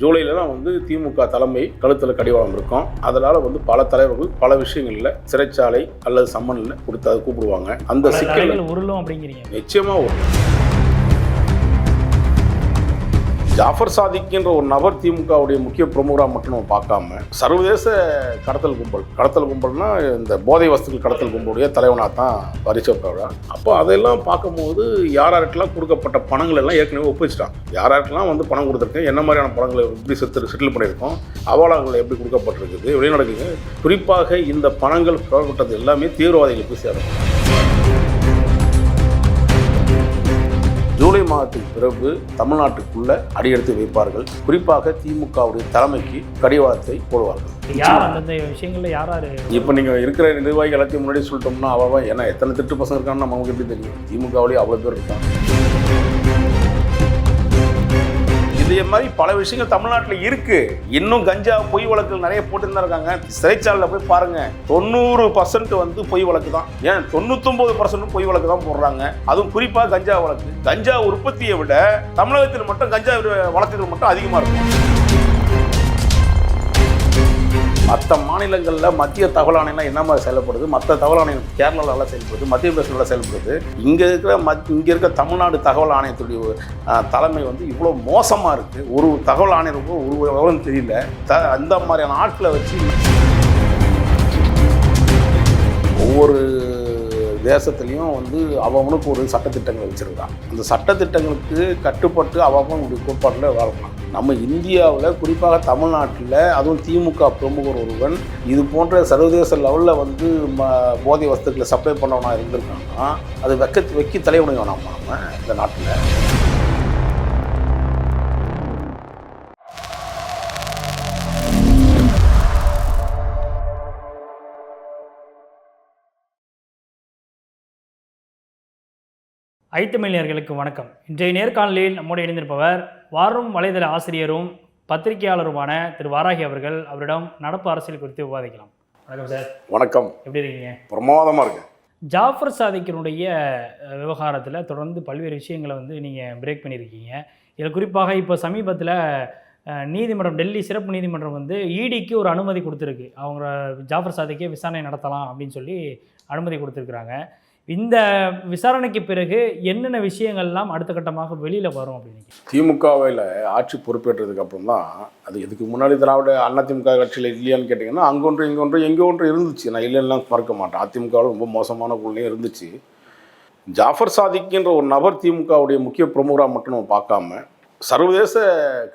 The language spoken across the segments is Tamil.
ஜூலையில தான் வந்து திமுக தலைமை கழுத்தில் கடிவாளம் இருக்கும். அதனால வந்து பல தலைவர்கள் பல விஷயங்கள்ல சிறைச்சாலை அல்லது சம்மன்ல கொடுத்து அதை கூப்பிடுவாங்க. அந்த சிக்கல் உருளும் அப்படிங்கிறீங்க. நிச்சயமா வரும் ஜாஃபர் சாதிக்ன்ற ஒரு நபர் திமுகவுடைய முக்கிய பிரமுகராக மட்டும் நம்ம பார்க்காம சர்வதேச கடத்தல் கும்பல் கடத்தல் கும்பல்னா இந்த போதை வஸ்துக்கள் கடத்தல் கும்பலுடைய தலைவனாக தான் பரிசப்படுறா அப்போ அதெல்லாம் பார்க்கும்போது யார் யாருக்கெல்லாம் கொடுக்கப்பட்ட பணங்கள் எல்லாம் ஏற்கனவே ஒப்பிச்சிட்டான். யார் யாருக்கெல்லாம் வந்து பணம் கொடுத்துருக்கேன் என்ன மாதிரியான பணங்களை எப்படி செத்து செட்டில் பண்ணியிருக்கோம் அவாலாங்கள் எப்படி கொடுக்கப்பட்டிருக்குது வெளி நடக்குது குறிப்பாக இந்த பணங்கள் புறப்பட்டது எல்லாமே தீவிரவாதிகளுக்கு சேரும். ஜூலை மாதத்துக்கு பிறகு தமிழ்நாட்டுக்குள்ள அடியெடுத்து வைப்பார்கள். குறிப்பாக திமுகவுடைய தலைமைக்கு கடிவாளத்தை போடுவார்கள். யார் அந்தந்த விஷயங்கள்ல யார் யார் இப்போ நீங்கள் இருக்கிற நிர்வாகிகள் எல்லாத்தையும் முன்னாடி சொல்லிட்டோம்னா அவன் ஏன்னா எத்தனை திட்டு பசங்க இருக்கான்னு நமக்கு எப்படி தெரியும்? திமுகவிலேயே அவ்வளோ பேர் இருக்காங்க. இதே மாதிரி பல விஷயங்கள் தமிழ்நாட்டில் இருக்கு. இன்னும் கஞ்சா பொய் வழக்குகள் நிறைய போட்டுன்னு தான் இருக்காங்க. சிறைச்சாலையில் போய் பாருங்க. தொண்ணூறு பர்சன்ட் வந்து பொய் வழக்கு தான். ஏன்? தொண்ணூத்தொன்பது பர்சன்ட் பொய் வழக்கு தான் போடுறாங்க. அதுவும் குறிப்பாக கஞ்சா வழக்கு. கஞ்சா உற்பத்தியை விட தமிழகத்தில் மட்டும் கஞ்சா வழக்குகள் மட்டும் அதிகமாக இருக்கும். மற்ற மாநிலங்களில் மத்திய தகவல் ஆணையம் என்ன மாதிரி செயல்படுது? மற்ற தகவல் ஆணையம் கேரளாவில் நல்லா செயல்படுது மத்திய பிரதேசம் செயல்படுது. இங்கே இருக்கிற மத் இங்கே இருக்கிற தமிழ்நாடு தகவல் ஆணையத்துடைய தலைமை வந்து இவ்வளோ மோசமாக இருக்குது ஒரு தகவல் ஆணையருக்கு ஒரு விவரம் தெரியல. த அந்த மாதிரியான ஆட்களை வச்சு ஒவ்வொரு தேசத்துலேயும் வந்து அவனுக்கு ஒரு சட்டத்திட்டங்கள் வச்சுருக்கான் அந்த சட்டத்திட்டங்களுக்கு கட்டுப்பட்டு அவனுடைய கோட்பாட்டில் வாழலாம் நம்ம இந்தியாவில் குறிப்பாக தமிழ்நாட்டில் அதுவும் திமுக பிரமுகர் ஒருவன் இது போன்ற சர்வதேச லெவலில் வந்து ம போதை வஸ்துக்களை சப்ளை பண்ணவனா இருந்திருக்காங்கன்னா அது வெக்க வெக்கி தலைவனுங்க வேணாமா நம்ம இந்த நாட்டில். ஐத்தமிழர்களுக்கு வணக்கம். இன்றைய நேர்காணலில் நம்மோடு இணைந்திருப்பவர் வாரும் வலைதள ஆசிரியரும் பத்திரிகையாளருமான திரு வாராகி அவர்கள். அவரிடம் நடப்பு அரசியல் குறித்து விவாதிக்கலாம். வணக்கம் சார். வணக்கம். எப்படி இருக்கீங்க? பிரமாதமாக இருக்கு. ஜாஃபர் சாதிக்கினுடைய விவகாரத்தில் தொடர்ந்து பல்வேறு விஷயங்களை வந்து நீங்கள் பிரேக் பண்ணியிருக்கீங்க. இதில் குறிப்பாக இப்போ சமீபத்தில் நீதிமன்றம் டெல்லி சிறப்பு நீதிமன்றம் வந்து இடிக்கு ஒரு அனுமதி கொடுத்துருக்கு. அவங்க ஜாஃபர் சாதிக்கே விசாரணை நடத்தலாம் அப்படின்னு சொல்லி அனுமதி கொடுத்துருக்குறாங்க. இந்த விசாரணைக்கு பிறகு என்னென்ன விஷயங்கள்லாம் அடுத்த கட்டமாக வெளியில் வரும் அப்படின்னு திமுகவில் ஆட்சி பொறுப்பேற்றதுக்கு அப்புறம் தான் அது இதுக்கு முன்னாடி திராவிட அதிமுக கட்சியில் இல்லையான்னு கேட்டிங்கன்னா அங்கே ஒன்று இங்கே ஒன்று எங்கே ஒன்று இருந்துச்சு. நான் இல்லைன்னா மறக்க மாட்டேன். அதிமுகவில் ரொம்ப மோசமான குழுலையும் இருந்துச்சு. ஜாஃபர் சாதிக்குன்ற ஒரு நபர் திமுகவுடைய முக்கிய பிரமுகராக மட்டும் நம்ம பார்க்காம சர்வதேச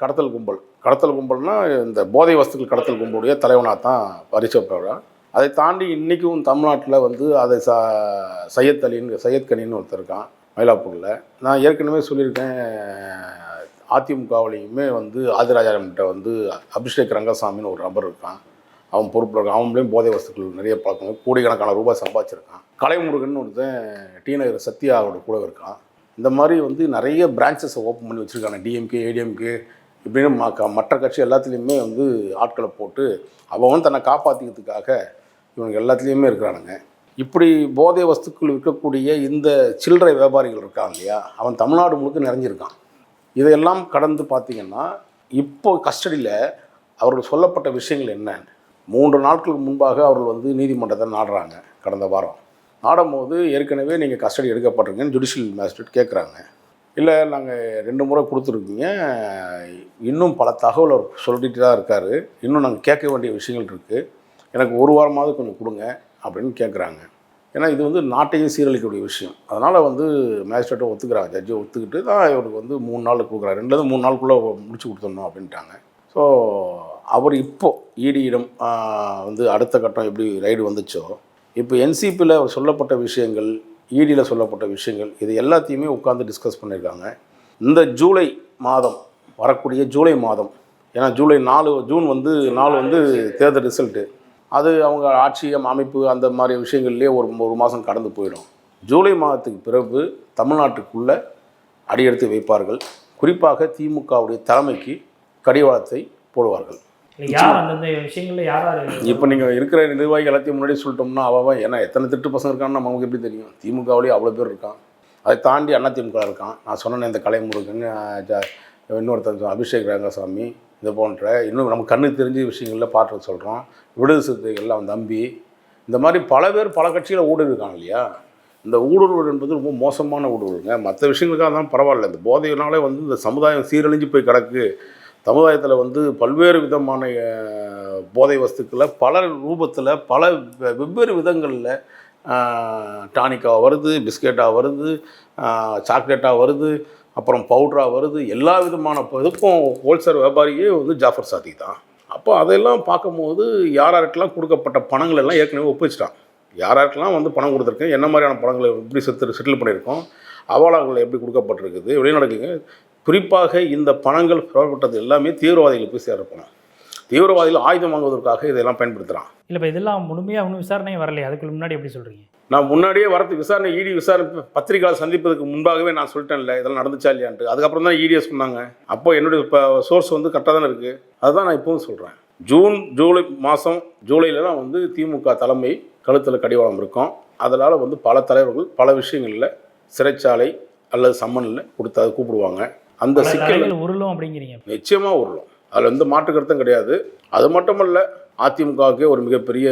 கடத்தல் கும்பல். கடத்தல் கும்பல்னால் இந்த போதை வஸ்துக்கள் கடத்தல் கும்பலுடைய தலைவனாக தான் பரிசோப்படுறார் அதை தாண்டி இன்றைக்கும் தமிழ்நாட்டில் வந்து அதை ச சையத் அலின்னு சையத் கனின்னு ஒருத்தர் இருக்கான் மயிலாப்பூரில். நான் ஏற்கனவே சொல்லியிருக்கேன் அதிமுகவிலையுமே வந்து ஆதிராஜாரம்கிட்ட வந்து அபிஷேக் ரங்கசாமின்னு ஒரு நபர் இருக்கான். அவன் பொறுப்பில் இருக்கான். அவன்லேயும் போதை வசதிகள் நிறைய பழக்கம். கோடிக்கணக்கான ரூபாய் சம்பாதிச்சிருக்கான். கலைமுருகன் ஒருத்தன் டி நகர் சத்யாவோட கூட இருக்கான். இந்த மாதிரி வந்து நிறைய பிரான்ச்சஸை ஓப்பன் பண்ணி வச்சுருக்காங்க. டிஎம்கே ஏடிஎம்கே இப்படின்னு ம- மற்ற கட்சி எல்லாத்துலேயுமே வந்து ஆட்களை போட்டு அவன் தன்னை காப்பாற்றிக்கிறதுக்காக இவங்க எல்லாத்துலேயுமே இருக்கிறானுங்க. இப்படி போதை வஸ்துக்கள் விற்கக்கூடிய இந்த சில்லறை வியாபாரிகள் இருக்கான் இல்லையா? அவன் தமிழ்நாடு முழுக்க நிறைஞ்சிருக்கான். இதையெல்லாம் கடந்து பார்த்தீங்கன்னா இப்போ கஸ்டடியில் அவர்கள் சொல்லப்பட்ட விஷயங்கள் என்ன? மூன்று நாட்களுக்கு முன்பாக அவர்கள் வந்து நீதிமன்றத்தை நாடுறாங்க கடந்த வாரம். நாடும்போது ஏற்கனவே நீங்கள் கஸ்டடி எடுக்கப்பட்டிருக்கீங்கன்னு ஜுடிஷியல் மேஜிஸ்ட்ரேட் கேட்குறாங்க இல்லை நாங்கள் ரெண்டு முறை கொடுத்துருக்கீங்க. இன்னும் பல தகவல் அவர் சொல்லிட்டு தான் இருக்கார். இன்னும் நாங்கள் கேட்க வேண்டிய விஷயங்கள் இருக்குது எனக்கு ஒரு வாரமாவது கொஞ்சம் கொடுங்க அப்படின்னு கேட்குறாங்க ஏன்னா இது வந்து நாட்டையும் சீரழிக்கக்கூடிய விஷயம். அதனால் வந்து மேஜிஸ்ட்ரேட்டை ஒத்துக்கிறாங்க. ஜட்ஜி ஒத்துக்கிட்டு தான் இவருக்கு வந்து மூணு நாள் கொடுக்குறாரு. ரெண்டுலேருந்து மூணு நாளுக்குள்ளே முடிச்சு கொடுத்துடணும் அப்படின்ட்டாங்க. ஸோ அவர் இப்போ ஈடியிடம் வந்து அடுத்த கட்டம் எப்படி ரைடு வந்துச்சோ இப்போ என்சிபியில் அவர் சொல்லப்பட்ட விஷயங்கள் e ஈடியில் சொல்லப்பட்ட விஷயங்கள் இது எல்லாத்தையுமே உட்காந்து டிஸ்கஸ் பண்ணியிருக்காங்க. இந்த ஜூலை மாதம் வரக்கூடிய ஜூலை மாதம் ஏன்னா ஜூலை நாலு ஜூன் வந்து நாலு வந்து தேர்தல் ரிசல்ட்டு அது அவங்க ஆட்சி அமைப்பு அந்த மாதிரி விஷயங்கள்லேயே ஒரு ஒரு மாதம் கடந்து போயிடும். ஜூலை மாதத்துக்கு பிறகு தமிழ்நாட்டுக்குள்ளே அடியெடுத்து வைப்பார்கள். குறிப்பாக திமுகவுடைய தலைமைக்கு கடிவாளத்தை போடுவார்கள். இப்போ நீங்கள் இருக்கிற நிர்வாகிகள் எல்லாத்தையும் முன்னாடி சொல்லிட்டோம்னா அவன் ஏன்னா எத்தனை திட்டு பசங்க இருக்கான்னு நமக்கு எப்படி தெரியும்? திமுகவிலேயே அவ்வளோ பேர் இருக்கான். அதை தாண்டி அதிமுக இருக்கான். நான் சொன்னேன் இந்த கலைமுருகன் இன்னொருத்தர் அபிஷேக் ரங்கசாமி இது போன்ற இன்னும் நம்ம கண்ணுக்கு தெரிஞ்ச விஷயங்களில் பாட்டு சொல்கிறோம் விடுதலை சிறுத்தைகள் அவன் தம்பி. இந்த மாதிரி பல பேர் பல கட்சியில் ஊடுருக்காங்க இல்லையா? இந்த ஊடுருவல் என்பது ரொம்ப மோசமான ஊடுருவலுங்க. மற்ற விஷயங்களுக்காக தான் பரவாயில்ல. இந்த போதையினாலே வந்து இந்த சமுதாயம் சீரழிஞ்சு போய் கிடக்கு. சமுதாயத்தில் வந்து பல்வேறு விதமான போதை வஸ்துக்களை பல ரூபத்தில் பல வெவ்வேறு விதங்களில் டானிக்காக வருது பிஸ்கெட்டாக வருது சாக்லேட்டாக வருது அப்புறம் பவுடராக வருது. எல்லா விதமான இதுக்கும் ஹோல்சேல் வியாபாரியே வந்து ஜாஃபர் சாதி தான். அப்போ அதெல்லாம் பார்க்கும்போது யார் யாருக்கெல்லாம் கொடுக்கப்பட்ட பணங்கள் எல்லாம் ஏற்கனவே ஒப்பிச்சிட்டான் யார் யாருக்கெல்லாம் வந்து பணம் கொடுத்துருக்கேன் என்ன மாதிரியான பணங்களை எப்படி செத்து செட்டில் பண்ணியிருக்கோம் அவாலாங்கள் எப்படி கொடுக்கப்பட்டிருக்குது வெளிநாடுகளுக்கு குறிப்பாக இந்த பணங்கள் புறப்பட்டது எல்லாமே தீவிரவாதிகளுக்கு போய் சேர பணம். தீவிரவாதிகள் ஆயுதம் வாங்குவதற்காக இதெல்லாம் பயன்படுத்துகிறான் இல்லை இப்போ இதெல்லாம் முழுமையாக ஒன்றும் விசாரணையும் வரலையே. அதுக்கு முன்னாடி எப்படி சொல்கிறீங்க நான் முன்னாடியே வரது விசாரணை இடி விசாரணை பத்திரிகையாளர் சந்திப்பதற்கு முன்பாகவே நான் சொல்லிட்டேன்ல இதெல்லாம் நடந்துச்சா இல்லையான்ட்டு. அதுக்கப்புறம் தான் இடியை சொன்னாங்க. அப்போ என்னுடைய இப்போ சோர்ஸ் வந்து கரெக்டாக தானே இருக்குது அதுதான் நான் இப்பவும் சொல்கிறேன் ஜூன் ஜூலை மாதம் ஜூலைலலாம் வந்து திமுக தலைமை கழுத்தில் கடிவாளம் இருக்கும். அதனால் வந்து பல தலைவர்கள் பல விஷயங்களில் சிறைச்சாலை அல்லது சம்மனில் கொடுத்து அதை கூப்பிடுவாங்க. அந்த சிக்கல் உருளும் அப்படிங்கிறீங்க. நிச்சயமாக உருளும். அதில் எந்த மாற்று கருத்தும் கிடையாது. அது மட்டுமல்ல அதிமுகவுக்கே ஒரு மிகப்பெரிய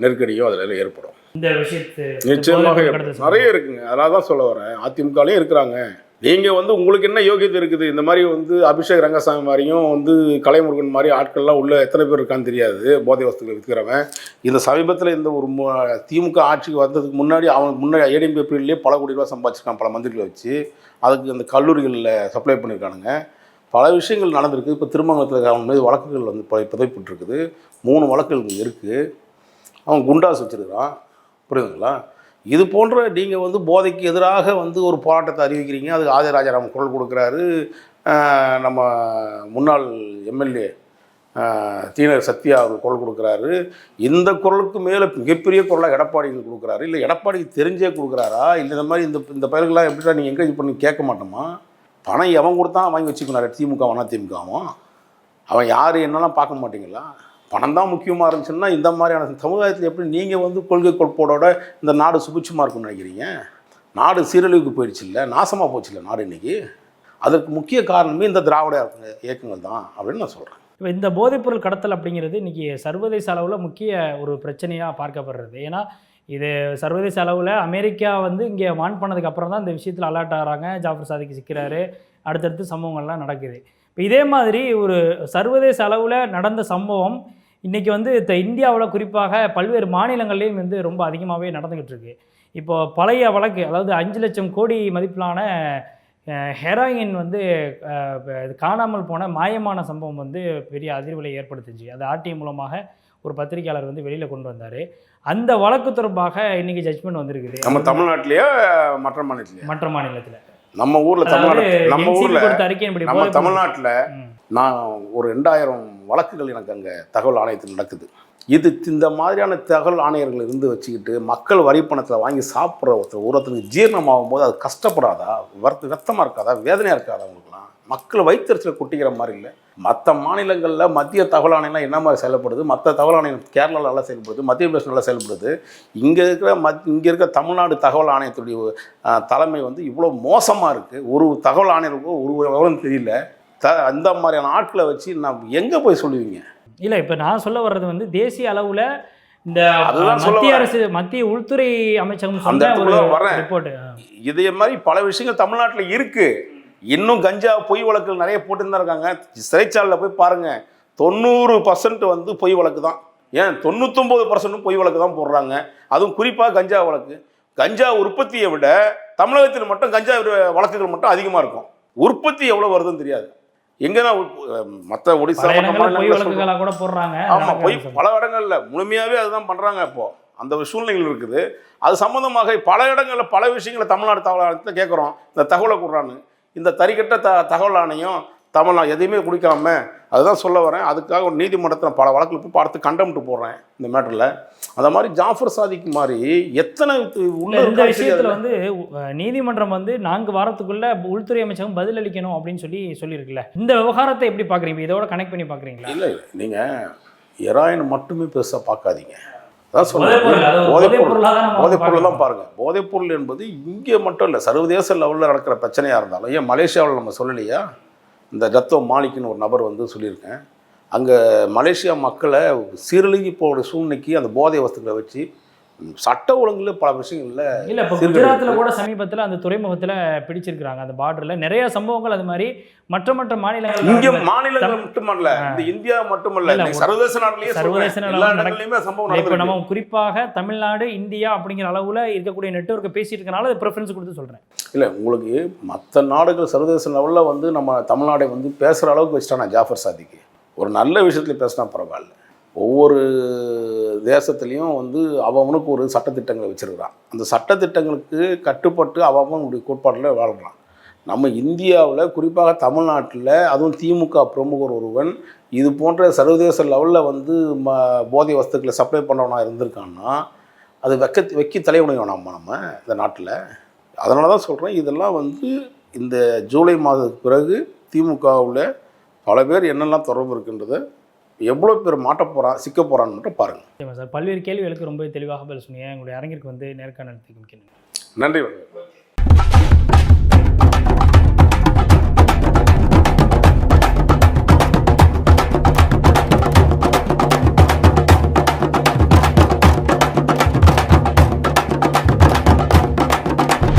நெருக்கடியும் அதில் ஏற்படும். இந்த விஷயத்து நிச்சயமாக நிறைய இருக்குங்க. அதனால தான் சொல்ல வரேன். அதிமுகலையும் இருக்கிறாங்க. நீங்கள் வந்து உங்களுக்கு என்ன யோகியதை இருக்குது? இந்த மாதிரி வந்து அபிஷேக் ரங்கசாமி மாதிரியும் வந்து கலைமுருகன் மாதிரி ஆட்கள்லாம் உள்ள எத்தனை பேர் இருக்கான்னு தெரியாது. போதை வஸ்துக்கள் விற்கிறவன். இந்த சமீபத்தில் இந்த ஒரு மு- திமுக ஆட்சிக்கு வந்ததுக்கு முன்னாடி அவன் முன்னாடி ஏடிஎம்பி பீரியட்லேயே பல கோடி ரூபா சம்பாதிச்சிருக்கான் பல மந்திரிகளை வச்சு. அதுக்கு அந்த கல்லூரிகளில் சப்ளை பண்ணியிருக்கானுங்க பல விஷயங்கள் நடந்திருக்கு. இப்போ திருமங்கலத்தில் அவன் மீது வழக்குகள் வந்து ப- மூணு வழக்குகள் இருக்குது அவன் குண்டாஸ் வச்சுருக்கிறான். புரியுதுங்களா? இது போன்ற நீங்கள் வந்து போதைக்கு எதிராக வந்து ஒரு போராட்டத்தை அறிவிக்கிறீங்க. அதுக்கு ஆதிராஜாராம் குரல் கொடுக்குறாரு. நம்ம முன்னாள் எம்எல்ஏ தீனர் சத்யா அவர் குரல் கொடுக்குறாரு. இந்த குரலுக்கு மேலே மிகப்பெரிய குரலாக எடப்பாடிக்கு கொடுக்குறாரு. இல்லை எடப்பாடிக்கு தெரிஞ்சே கொடுக்குறாரா? இல்லை இந்த மாதிரி இந்த இந்த பயிர்கள்லாம் எப்படிடா நீங்கள் என்கரேஜ் பண்ணி கேட்க மாட்டோமா? பணம் எவன் கொடுத்தா வாங்கி வச்சுக்கணும். திமுக வேணா திமுகவும் அவன் யார் என்னெல்லாம் பார்க்க மாட்டீங்களா? பணம் தான் முக்கியமாக இருந்துச்சுன்னா இந்த மாதிரியான சமுதாயத்தில் எப்படி நீங்கள் வந்து கொள்கை கொள்போடோட இந்த நாடு சுபிட்சமாக இருக்கும்னு நினைக்கிறீங்க? நாடு சீரழிவுக்கு போயிடுச்சு இல்லை? நாசமாக போச்சு இல்லை நாடு இன்றைக்கி அதற்கு முக்கிய காரணமே இந்த திராவிட இயக்கங்கள் தான் அப்படின்னு நான் சொல்கிறேன் இப்போ இந்த போதைப்பொருள் கடத்தல் அப்படிங்கிறது இன்றைக்கி சர்வதேச அளவில் முக்கிய ஒரு பிரச்சனையாக பார்க்கப்படுறது. ஏன்னா இது சர்வதேச அளவில் அமெரிக்கா வந்து இங்கே வான் பண்ணதுக்கு அப்புறம் தான் இந்த விஷயத்தில் அலர்ட் ஆகிறாங்க. ஜாஃபர் சாதிக்கு சிக்கிறாரு. அடுத்தடுத்து சம்பவங்கள்லாம் நடக்குது. இப்போ இதே மாதிரி ஒரு சர்வதேச அளவில் நடந்த சம்பவம் இன்றைக்கி வந்து இந்த இந்தியாவில் குறிப்பாக பல்வேறு மாநிலங்கள்லேயும் வந்து ரொம்ப அதிகமாகவே நடந்துக்கிட்டு இருக்கு இப்போ பழைய வழக்கு அதாவது அஞ்சு லட்சம் கோடி மதிப்பிலான ஹெராயின் வந்து இது காணாமல் போன மாயமான சம்பவம் வந்து பெரிய அதிர்வலை ஏற்படுத்துச்சு. அது ஆர்டிஐ மூலமாக ஒரு பத்திரிகையாளர் வந்து வெளியில் கொண்டு வந்தார். அந்த வழக்கு தொடர்பாக இன்னைக்கு ஜட்ஜ்மெண்ட் வந்திருக்குது. நம்ம தமிழ்நாட்டிலேயே மற்ற மாநிலத்திலேயே? மற்ற மாநிலத்தில். நம்ம ஊரில் தமிழ்நாடு நம்ம ஊரில் நம்ம தமிழ்நாட்டில். நான் ஒரு ரெண்டாயிரம் வழக்குகள் எனக்கு அங்கே தகவல் ஆணையத்தில் நடக்குது. இது இந்த மாதிரியான தகவல் ஆணையர்கள் இருந்து வச்சுக்கிட்டு மக்கள் வரி பணத்தில் வாங்கி சாப்பிட்ற ஒருத்தர் ஒருத்தருக்கு ஜீரணமாகும் போது அது கஷ்டப்படாதா? வருத்த ரத்தமாக இருக்காதா? வேதனையாக இருக்காதா மக்கள் வயிற்றுச்சல் கொட்டிக்கிற மாதிரி இல்லை. மற்ற மாநிலங்களில் மத்திய தகவல் ஆணையம்லாம் என்ன மாதிரி செயல்படுது? மற்ற தகவல் ஆணையம் கேரளாவில் நல்லா செயல்படுது மத்திய பிரதேசம் நல்லா செயல்படுது. இங்கே இருக்கிற மத் இங்கே இருக்கிற தமிழ்நாடு தகவல் ஆணையத்துடைய தலைமை வந்து இவ்வளோ மோசமாக இருக்குது ஒரு தகவல் ஆணையருக்கும் ஒரு விவரம் தெரியல. த அந்த மாதிரியான ஆட்களை வச்சு நான் எங்கே போய் சொல்லுவீங்க? இல்லை இப்போ நான் சொல்ல வர்றது வந்து தேசிய அளவில் இந்த மத்திய. அரசு மத்திய உள்துறை அமைச்சகம் அந்த வரேன். ரிப்போர்ட் இதே மாதிரி பல விஷயங்கள் தமிழ்நாட்டில் இருக்கு. இன்னும் கஞ்சா பொய் வழக்குகள் நிறைய போட்டுன்னு தான் இருக்காங்க. சிறைச்சாலையில் போய் பாருங்க. தொண்ணூறு பர்சன்ட் வந்து பொய் வழக்கு தான். ஏன்? தொண்ணூத்தொம்பது பர்சன்ட்டும் பொய் வழக்கு தான் போடுறாங்க. அதுவும் குறிப்பாக கஞ்சா வழக்கு. கஞ்சா உற்பத்தியை விட தமிழகத்தில் மட்டும் கஞ்சா வழக்குகள் மட்டும் அதிகமாக இருக்கும். உற்பத்தி எவ்வளோ வருதுன்னு தெரியாது. எங்கன்னா மற்ற ஒடிசா கூட போடுறாங்க. ஆமாம் போய் பல இடங்கள்ல முழுமையாகவே அதுதான் பண்ணுறாங்க இப்போ. அந்த சூழ்நிலைகள் இருக்குது. அது சம்மந்தமாக பல இடங்களில் பல விஷயங்களை தமிழ்நாடு தகவல் கேட்குறோம் இந்த தகவலை கொடுறான்னு இந்த தறிக்கட்ட த தகவல் ஆணையம் தமிழ்நா எதையுமே குடிக்காம அதுதான் சொல்ல வரேன். அதுக்காக ஒரு நீதிமன்றத்தில் பல வழக்குல போய் பார்த்து கண்டம்ட்டு போடுறேன் இந்த மேட்டரில். அந்த மாதிரி ஜாஃபர் சாதிக்கு மாதிரி எத்தனை உள்ள இந்த விஷயத்துல. வந்து நீதிமன்றம் வந்து நான்கு வாரத்துக்குள்ள உள்துறை அமைச்சகம் பதிலளிக்கணும் அப்படின்னு சொல்லி சொல்லியிருக்குல்ல. இந்த விவகாரத்தை எப்படி பாக்குறீங்க இதோட கனெக்ட் பண்ணி பாக்குறீங்களா இல்லை இல்லை. நீங்கள் ஹெராயின் மட்டுமே பெருசாக பார்க்காதீங்க. அதான் ஒரு போதைப்பொருள் போதைப்பொருளா தான் நம்ம போதைப்பொருள் என்பது இங்கே மட்டும் இல்லை சர்வதேச லெவலில் நடக்கிற பிரச்சனையாக இருந்தாலும் ஏன் மலேசியாவில் நம்ம சொல்லலையா? இந்த ரத்தோ மாலிக்னு ஒரு நபர் வந்து சொல்லியிருக்கேன். அங்கே மலேசியா மக்களை சீரழிஞ்சு போகிற சூழ்நிலைக்கு அந்த போதை வஸ்துக்களை வச்சு சட்ட ஒழுங்குல பல விஷயங்கள்ல இல்ல இப்போ குஜராத்தில் கூட சமீபத்தில் அந்த துறைமுகத்தில் பிடிச்சிருக்கிறாங்க அந்த பார்டரில். நிறைய சம்பவங்கள் அது மாதிரி மற்ற மற்ற மாநிலங்கள் இங்க மாநிலங்கள் மட்டுமல்ல இந்த இந்தியா மட்டுமல்ல சர்வதேச நாட்டிலேயே சர்வதேச இடங்கள்லயுமே சம்பவம் இப்போ நம்ம குறிப்பாக தமிழ்நாடு இந்தியா அப்படிங்கிற அளவில் இருக்கக்கூடிய நெட்வொர்க்கை பேசிட்டு இருக்கனால அது ப்ரிஃபரன்ஸ் கொடுத்து சொல்கிறேன் இல்லை உங்களுக்கு மற்ற நாடுகள் சர்வதேச லெவலில் வந்து நம்ம தமிழ்நாடை வந்து பேசுகிற அளவுக்கு வச்சுட்டானா ஜாஃபர் சாதிக்கு. ஒரு நல்ல விஷயத்தில் பேசினா பரவாயில்ல. ஒவ்வொரு தேசத்துலேயும் வந்து அவனுக்கு ஒரு சட்டத்திட்டங்களை வச்சுருக்கிறான். அந்த சட்டத்திட்டங்களுக்கு கட்டுப்பட்டு அவனுடைய கோட்பாட்டில் வாழ்கிறான் நம்ம இந்தியாவில் குறிப்பாக தமிழ்நாட்டில் அதுவும் திமுக பிரமுகர் ஒருவன் இது போன்ற சர்வதேச லெவலில் வந்து ம போதை வஸ்துக்களை சப்ளை பண்ணவனாக இருந்திருக்கான்னா அது வெக்க வெக்கி தலைவணையும் நம்ம நம்ம இந்த நாட்டில்? அதனால தான் சொல்கிறேன் இதெல்லாம் வந்து இந்த ஜூலை மாதத்துக்கு பிறகு திமுகவில் பல பேர் என்னெல்லாம் தொடர்பு இருக்குன்றதை எவ்வளோ பேர் மாட்ட போகிறான் சிக்க போகிறான்னு மட்டும் பாருங்கள் சார். பல்வேறு கேள்விகளுக்கு ரொம்ப தெளிவாக பதில் சொன்னீங்க. உங்களுடைய அரங்கிற்கு வந்து நேர்காணல் நன்றி வணக்கம்.